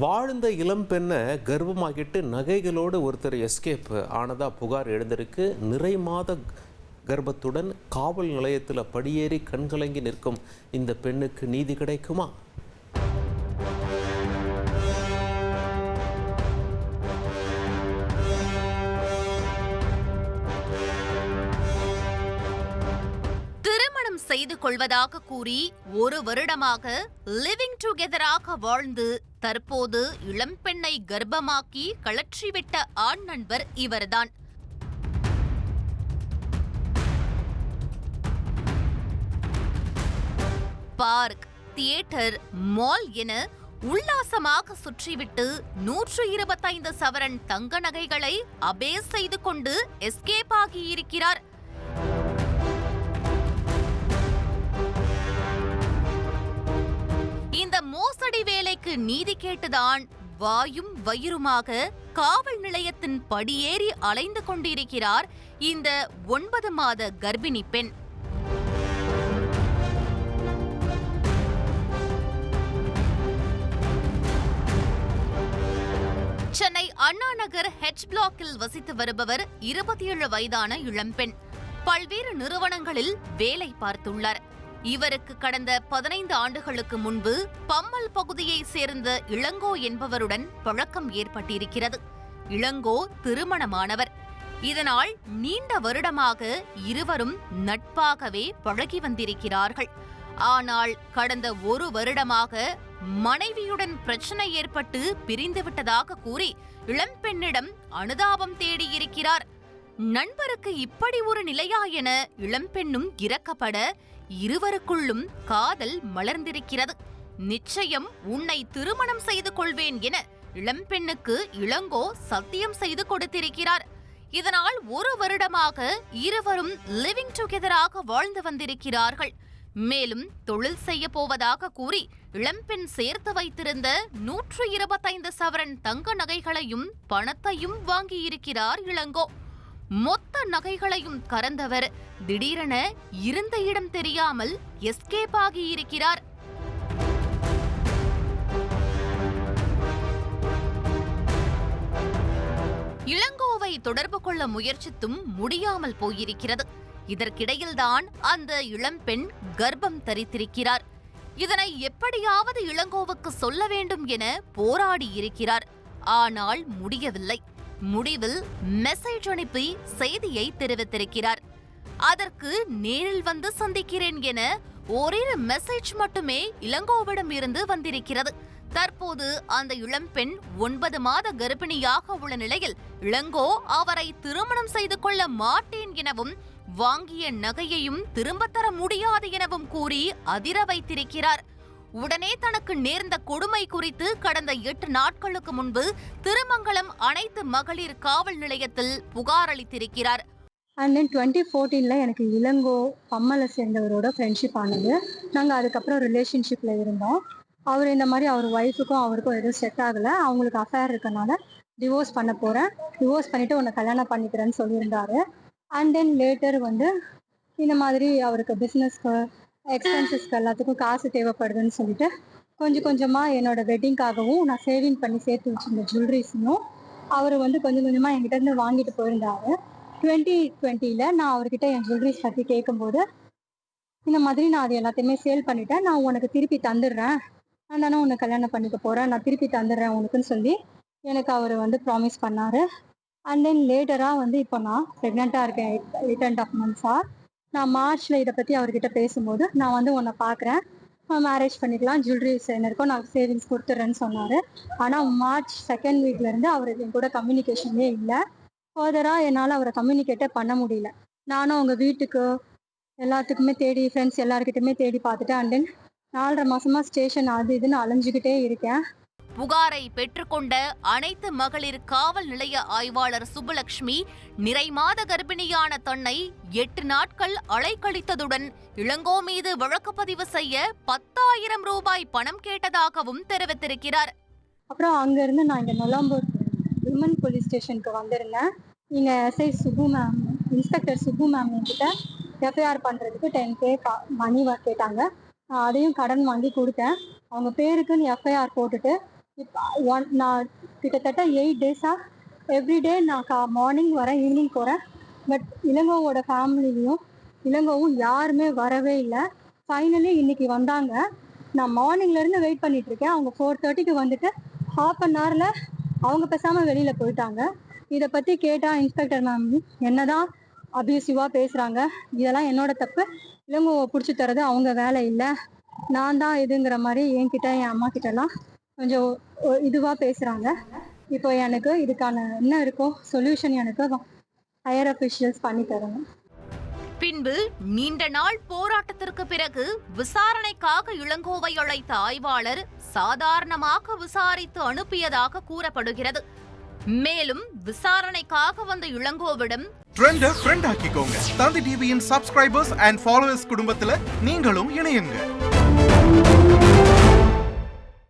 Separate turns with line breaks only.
வாழ்ந்த இளம் பெண்ணை கர்ப்பமாக்கிட்டு நகைகளோடு ஒருத்தர் எஸ்கேப் ஆனதா புகார் எழுந்திருக்கு. நிறை மாத கர்ப்பத்துடன் காவல் நிலையத்தில் படியேறி கண்கலங்கி நிற்கும் இந்த பெண்ணுக்கு நீதி கிடைக்குமா?
செய்து கொள்வதாக கூறி ஒரு வருடமாக லிவிங் டுகெதராக வாழ்ந்து தற்போது இளம்பெண்ணை கர்ப்பமாக்கி கழற்றிவிட்ட ஆண் நண்பர் இவர்தான். பார்க் தியேட்டர் மால் என உல்லாசமாக சுற்றிவிட்டு நூற்று இருபத்தைந்து சவரன் தங்க நகைகளை அபேஸ் செய்து கொண்டு எஸ்கேப் ஆகியிருக்கிறார். இந்த மோசடி வேலைக்கு நீதி கேட்டுதான் வாயும் வயிறுமாக காவல் நிலையத்தின் படியேறி அலைந்து கொண்டிருக்கிறார் இந்த ஒன்பது மாத கர்ப்பிணி பெண். சென்னை அண்ணா நகர் ஹெச் பிளாக்கில் வசித்து வருபவர் இருபத்தி ஏழு வயதான இளம்பெண் பல்வேறு நிறுவனங்களில் வேலை பார்த்துள்ளார். இவருக்கு கடந்த பதினைந்து ஆண்டுகளுக்கு முன்பு பம்மல் பகுதியைச் சேர்ந்த இளங்கோ என்பவருடன் பழக்கம் ஏற்பட்டிருக்கிறது. இளங்கோ திருமணமானவர். இதனால் நீண்ட வருடமாக இருவரும் நட்பாகவே பழகி வந்திருக்கிறார்கள். ஆனால் கடந்த ஒரு வருடமாக மனைவியுடன் பிரச்சனை ஏற்பட்டு பிரிந்துவிட்டதாக கூறி இளம்பெண்ணிடம் அனுதாபம் தேடியிருக்கிறார். நண்பருக்கு இப்படி ஒரு நிலையா என இளம்பெண்ணும் இறக்கப்பட இருவருக்குள்ளும் காதல் மலர்ந்திருக்கிறது. நிச்சயம் உன்னை திருமணம் செய்து கொள்வேன் என இளம்பெண்ணுக்கு இளங்கோ சத்தியம் செய்து கொடுத்திருக்கிறார். இதனால் ஒரு வருடமாக இருவரும் லிவிங் டுகெதராக வாழ்ந்து வந்திருக்கிறார்கள். மேலும் தொழில் செய்ய போவதாக கூறி இளம்பெண் சேர்த்து வைத்திருந்த நூற்று இருபத்தைந்து சவரன் தங்க நகைகளையும் பணத்தையும் வாங்கியிருக்கிறார் இளங்கோ. மொத்த நகைகளையும் கறந்தவர். திடீரென இருந்த இடம் தெரியாமல் எஸ்கேப் ஆகியிருக்கிறார். இளங்கோவை தொடர்பு கொள்ள முயற்சித்தும் முடியாமல் போயிருக்கிறது. இதற்கிடையில்தான் அந்த இளம்பெண் கர்ப்பம் தரித்திருக்கிறார். இதனை எப்படியாவது இளங்கோவுக்கு சொல்ல வேண்டும் என போராடி இருக்கிறார் ஆனால் முடியவில்லை. முடிவில் மெசேஜ் அனுப்பி செய்தியை தெரிவித்திருக்கிறார். அதற்கு நேரில் வந்து சந்திக்கிறேன் என ஓரிரு மெசேஜ் மட்டுமே இளங்கோவிடம் இருந்து வந்திருக்கிறது. தற்போது அந்த இளம்பெண் ஒன்பது மாத கர்ப்பிணியாக உள்ள நிலையில் இளங்கோ அவரை திருமணம் செய்து கொள்ள மாட்டேன் எனவும் வாங்கிய நகையையும் திரும்பத் தர முடியாது எனவும் கூறி அதிர வைத்திருக்கிறார். உடனே தனக்கு நேர்ந்த கொடுமை குறித்து கடந்த எட்டு நாட்களுக்கு முன்பு திருமங்கலம் அனைத்து மகளிர் காவல் நிலையத்தில் புகார் அளித்திருக்கிறார்.
அண்ட் தென் டுவெண்ட்டி ஃபோர்டீனில் எனக்கு இளங்கோ பம்மலை சேர்ந்தவரோட ஃப்ரெண்ட்ஷிப் ஆனது. நாங்கள் அதுக்கப்புறம் ரிலேஷன்ஷிப்பில் இருந்தோம். அவர் இந்த மாதிரி அவர் ஒய்ஃபுக்கும் அவருக்கும் எதுவும் செட் ஆகலை. அவங்களுக்கு அஃபேர் இருக்கனால டிவோர்ஸ் பண்ண போகிறேன் டிவோர்ஸ் பண்ணிவிட்டு உன்னை கல்யாணம் பண்ணிக்கிறேன்னு சொல்லியிருந்தாரு. அண்ட் தென் லேட்டர் வந்து இந்த மாதிரி அவருக்கு பிஸ்னஸ்க்கு எக்ஸ்பென்சஸ்க்கு எல்லாத்துக்கும் காசு தேவைப்படுதுன்னு சொல்லிட்டு கொஞ்சம் கொஞ்சமாக என்னோட வெட்டிங்காகவும் நான் சேவிங் பண்ணி சேர்த்து வச்சிருந்த ஜுவல்லரிஸையும் அவர் வந்து கொஞ்சம் கொஞ்சமாக என்கிட்ட இருந்து வாங்கிட்டு போயிருந்தாரு. டுவெண்ட்டி டுவெண்ட்டியில் நான் அவர்கிட்ட என் ஜுவல்லரிஸ் பற்றி கேட்கும்போது இந்த மாதிரி நான் அது எல்லாத்தையுமே சேல் பண்ணிட்டேன். நான் உனக்கு திருப்பி தந்துடுறேன். நான் தானே உன்னை கல்யாணம் பண்ணிக்க போகிறேன் நான் திருப்பி தந்துடுறேன் உனக்குன்னு சொல்லி எனக்கு அவர் வந்து ப்ராமிஸ் பண்ணார். அண்ட் தென் லேட்டராக வந்து இப்போ நான் ப்ரெக்னெண்ட்டாக இருக்கேன். எயிட் எயிட் அண்ட் ஆஃப் மந்த்ஸாக நான் மார்ச்சில் இதை பற்றி அவர்கிட்ட பேசும்போது நான் வந்து உன்னை பார்க்குறேன் மேரேஜ் பண்ணிக்கலாம் ஜுவல்லரி என்ன நான் சேவிங்ஸ் கொடுத்துட்றேன்னு சொன்னார். ஆனால் மார்ச் செகண்ட் வீக்லேருந்து அவர் என் கூட கம்யூனிகேஷனே இல்லை. ஃபர்தராக என்னால் அவரை கம்யூனிகேட்டே பண்ண முடியல. நானும் அவங்க வீட்டுக்கு எல்லாத்துக்குமே தேடி ஃப்ரெண்ட்ஸ் எல்லாருக்கிட்டையுமே தேடி பார்த்துட்டேன் அண்ட் தென் நாலரை மாசமா ஸ்டேஷன் அது இதுன்னு அலைஞ்சுக்கிட்டே இருக்கேன்.
புகாரை பெற்றுக்கொண்ட அனைத்து மகளிர் காவல் நிலைய ஆய்வாளர் சுப்புலட்சுமி நிறைமாத கர்ப்பிணியான தன்னை எட்டு நாட்கள் அலைக்கழித்ததுடன் இளங்கோ மீது வழக்குப்பதிவு செய்ய பத்தாயிரம் ரூபாய் பணம் கேட்டதாகவும் தெரிவித்திருக்கிறார்.
அப்புறம் அங்கேருந்து நான் இங்கே நொலாம்பூர் விமன் போலீஸ் ஸ்டேஷனுக்கு வந்திருந்தேன். இங்கே SI Subu ma'am inspector Subu ma'am என்கிட்ட எஃப்ஐஆர் பண்ணுறதுக்கு டென் கே மணி கேட்டாங்க. நான் அதையும் கடன் வாங்கி கொடுத்தேன். அவங்க பேருக்குன்னு எஃப்ஐஆர் போட்டுட்டு ஒன் நான் கிட்டத்தட்ட எயிட் டேஸாக எவ்ரிடே நான் கா மார்னிங் வரேன் ஈவினிங் போகிறேன் பட் இளங்கோவோட ஃபேமிலியும் இளங்கோவும் யாருமே வரவே இல்லை. ஃபைனலி இன்னைக்கு வந்தாங்க. நான் மார்னிங்லேருந்து வெயிட் பண்ணிட்டு இருக்கேன். அவங்க ஃபோர் தேர்ட்டிக்கு வந்துட்டு ஹாஃப் அன் ஹவரில் அவங்க பேசாமல் வெளியில் போயிட்டாங்க. இதை பற்றி கேட்டால் இன்ஸ்பெக்டர் மேம் என்னதான் அபியூசிவாக பேசுகிறாங்க இதெல்லாம் என்னோட தப்பு. இளங்கோவை பிடிச்சி தரது அவங்க வேலை இல்லை. நான் தான் இதுங்கிற மாதிரி என்கிட்ட என் அம்மா கிட்டலாம் கொஞ்சம் இதுவாக பேசுகிறாங்க இப்போ எனக்கு இதுக்கான என்ன இருக்கோ சொல்யூஷன் எனக்கு ஹையர் அஃபிஷியல்ஸ் பண்ணி தரணும்.
பின்பு நீண்ட நாள் போராட்டத்திற்கு பிறகு விசாரணைக்காக இளங்கோவை அழைத்த ஆய்வாளர் சாதாரணமாக விசாரித்து அனுப்பியதாக கூறப்படுகிறது. மேலும் விசாரணைக்காக வந்த இளங்கோவிடம்
ட்ரெண்ட ஃப்ரெண்ட் ஆக்கிக்கோங்க. தந்தி டிவியின் சப்ஸ்கிரைபர்ஸ் அண்ட் ஃபாலோவர்ஸ் குடும்பத்துல நீங்களும் இணையுங்க.